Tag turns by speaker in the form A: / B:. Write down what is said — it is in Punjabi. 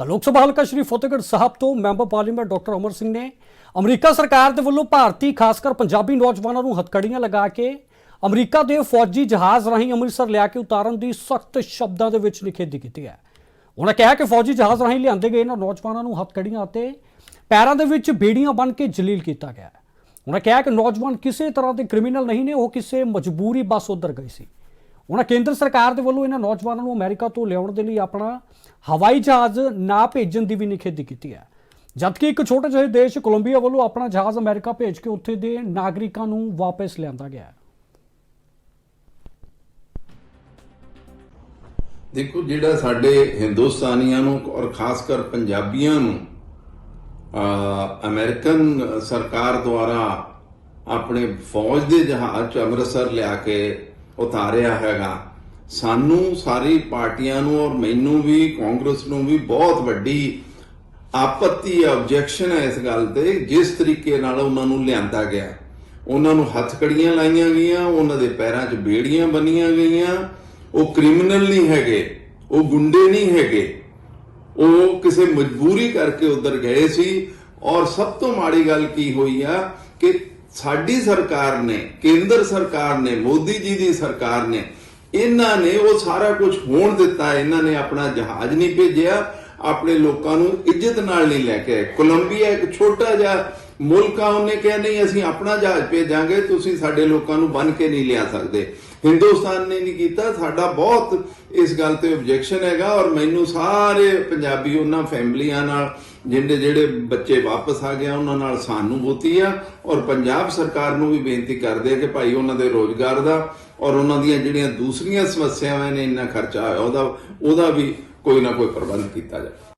A: ਤਾਂ ਲੋਕ ਸਭਾ ਹਲਕਾ ਸ਼੍ਰੀ ਫਤਿਹਗੜ੍ਹ ਸਾਹਿਬ ਤੋਂ member parliament doctor Amar Singh ਨੇ ਅਮਰੀਕਾ ਸਰਕਾਰ ਦੇ ਵੱਲੋਂ ਭਾਰਤੀ ਖਾਸ ਕਰ ਪੰਜਾਬੀ ਨੌਜਵਾਨਾਂ ਨੂੰ ਹੱਥਕੜੀਆਂ ਲਗਾ ਕੇ ਅਮਰੀਕਾ ਦੇ ਫੌਜੀ ਜਹਾਜ਼ ਰਾਹੀਂ ਅੰਮ੍ਰਿਤਸਰ ਲਿਆ ਕੇ ਉਤਾਰਨ ਦੀ ਸਖਤ ਸ਼ਬਦਾਂ ਦੇ ਵਿੱਚ ਨਿਖੇਧੀ ਕੀਤੀ ਹੈ। ਉਹਨਾਂ ਕਿਹਾ ਕਿ ਫੌਜੀ ਜਹਾਜ਼ ਰਾਹੀਂ ਲਿਆਂਦੇ ਗਏ ਇਹਨਾਂ ਨੌਜਵਾਨਾਂ ਨੂੰ ਹੱਥਕੜੀਆਂ ਅਤੇ ਪੈਰਾਂ ਦੇ ਵਿੱਚ ਬੇੜੀਆਂ ਬੰਨ੍ਹ ਕੇ ਜਲੀਲ ਕੀਤਾ ਗਿਆ ਉਹਨਾਂ ਕਿਹਾ ਕਿ ਨੌਜਵਾਨ ਕਿਸੇ ਤਰ੍ਹਾਂ ਦੇ ਕ੍ਰਿਮੀਨਲ ਨਹੀਂ ਨੇ, ਉਹ ਕਿਸੇ ਮਜਬੂਰੀ ਬਸ ਉੱਧਰ ਗਏ ਸੀ। ਉਹਨਾਂ ਕੇਂਦਰ ਸਰਕਾਰ ਦੇ ਵੱਲੋਂ ਇਹਨਾਂ ਨੌਜਵਾਨਾਂ ਨੂੰ ਅਮਰੀਕਾ ਤੋਂ ਲਿਆਉਣ ਦੇ ਲਈ ਆਪਣਾ ਹਵਾਈ ਜਹਾਜ਼ ਨਾ ਭੇਜਣ ਦੀ ਵੀ ਨਿਖੇਧੀ ਕੀਤੀ ਹੈ। ਜਦਕਿ ਇੱਕ ਛੋਟੇ ਜਿਹੇ ਦੇਸ਼ ਕੋਲੰਬੀਆ ਵੱਲੋਂ ਆਪਣਾ ਜਹਾਜ਼ ਅਮਰੀਕਾ ਭੇਜ ਕੇ ਉੱਥੇ ਦੇ ਨਾਗਰਿਕਾਂ ਨੂੰ ਵਾਪਸ ਲਿਆਂਦਾ ਗਿਆ ਹੈ।
B: ਦੇਖੋ ਜਿਹੜਾ ਸਾਡੇ ਹਿੰਦੁਸਤਾਨੀਆਂ ਨੂੰ ਔਰ ਖਾਸ ਕਰ ਪੰਜਾਬੀਆਂ ਨੂੰ ਅ, ਅਮਰੀਕਨ ਸਰਕਾਰ ਦੁਆਰਾ ਆਪਣੇ ਫੌਜ ਦੇ ਜਹਾਜ਼ ਚ ਅੰਮ੍ਰਿਤਸਰ ਲਿਆ ਕੇ ਉਤਾਰਿਆ ਹੈਗਾ। ਸਾਨੂੰ ਸਾਰੀ ਪਾਰਟੀਆਂ ਨੂੰ ਔਰ ਮੈਨੂੰ ਵੀ, ਕਾਂਗਰਸ ਨੂੰ ਵੀ ਬਹੁਤ ਵੱਡੀ ਆਪੱਤੀ ਆਬਜੈਕਸ਼ਨ ਹੈ ਇਸ ਗੱਲ ਤੇ, ਜਿਸ ਤਰੀਕੇ ਨਾਲ ਉਹਨਾਂ ਨੂੰ ਲਿਆਂਦਾ ਗਿਆ। ਉਹਨਾਂ ਨੂੰ ਹੱਥਕੜੀਆਂ ਲਾਈਆਂ ਗਈਆਂ, ਉਹਨਾਂ ਦੇ ਪੈਰਾਂ 'ਚ ਬੇੜੀਆਂ ਬੰਨੀਆਂ ਗਈਆਂ। ਉਹ ਕ੍ਰਿਮੀਨਲ ਨਹੀਂ ਹੈਗੇ, ਉਹ ਗੁੰਡੇ ਨਹੀਂ ਹੈਗੇ। ਉਹ ਕਿਸੇ ਮਜਬੂਰੀ ਕਰਕੇ ਉਧਰ ਗਏ ਸੀ। ਔਰ ਸਭ ਤੋਂ ਮਾੜੀ ਗੱਲ ਕੀ ਹੋਈ ਆ ਸਾਡੀ ਸਰਕਾਰ ਨੇ, ਕੇਂਦਰ ਸਰਕਾਰ ਨੇ, ਮੋਦੀ ਜੀ ਦੀ ਸਰਕਾਰ ਨੇ, ਇਹਨਾਂ ਨੇ ਉਹ ਸਾਰਾ ਕੁਝ ਹੋਣ ਦਿੱਤਾ, ਇਹਨਾਂ ਨੇ ਆਪਣਾ ਜਹਾਜ਼ ਨਹੀਂ ਭੇਜਿਆ, ਆਪਣੇ ਲੋਕਾਂ ਨੂੰ ਇੱਜ਼ਤ ਨਾਲ ਨਹੀਂ ਲੈ ਕੇ ਆਏ। ਕੋਲੰਬੀਆ ਇੱਕ ਛੋਟਾ ਜਿਹਾ ਮੁਲਕ ਆ ਉਹਨੇ ਕਿਹਾ, ਨਹੀਂ, ਅਸੀਂ ਆਪਣਾ ਜਹਾਜ਼ ਭੇਜਾਂਗੇ, ਤੁਸੀਂ ਸਾਡੇ ਲੋਕਾਂ ਨੂੰ ਬੰਨ ਕੇ ਨਹੀਂ ਲਿਆ ਸਕਦੇ। ਹਿੰਦੁਸਤਾਨ ਨੇ ਨਹੀਂ ਕੀਤਾ। ਸਾਡਾ ਬਹੁਤ ਇਸ ਗੱਲ ਤੇ ਆਬਜੈਕਸ਼ਨ ਹੈਗਾ ਔਰ ਮੈਨੂੰ ਸਾਰੇ ਪੰਜਾਬੀ ਉਹਨਾਂ ਫੈਮਲੀਆਂ ਨਾਲ ਜਿਹੜੇ ਜਿਹੜੇ ਬੱਚੇ ਵਾਪਸ ਆ ਗਿਆ ਉਹਨਾਂ ਨਾਲ ਸਹਾਨੁਭੂਤੀ ਆ ਔਰ ਪੰਜਾਬ ਸਰਕਾਰ ਨੂੰ ਵੀ ਬੇਨਤੀ ਕਰਦੇ ਆ ਕਿ ਭਾਈ ਉਹਨਾਂ ਦੇ ਰੋਜ਼ਗਾਰ ਦਾ ਔਰ ਉਹਨਾਂ ਦੀਆਂ ਜਿਹੜੀਆਂ ਦੂਸਰੀਆਂ ਸਮੱਸਿਆਵਾਂ ਨੇ, ਇੰਨਾ ਖਰਚਾ ਹੋਇਆ, ਉਹਦਾ ਉਹਦਾ ਵੀ ਕੋਈ ਨਾ ਕੋਈ ਪ੍ਰਬੰਧ ਕੀਤਾ ਜਾਵੇ।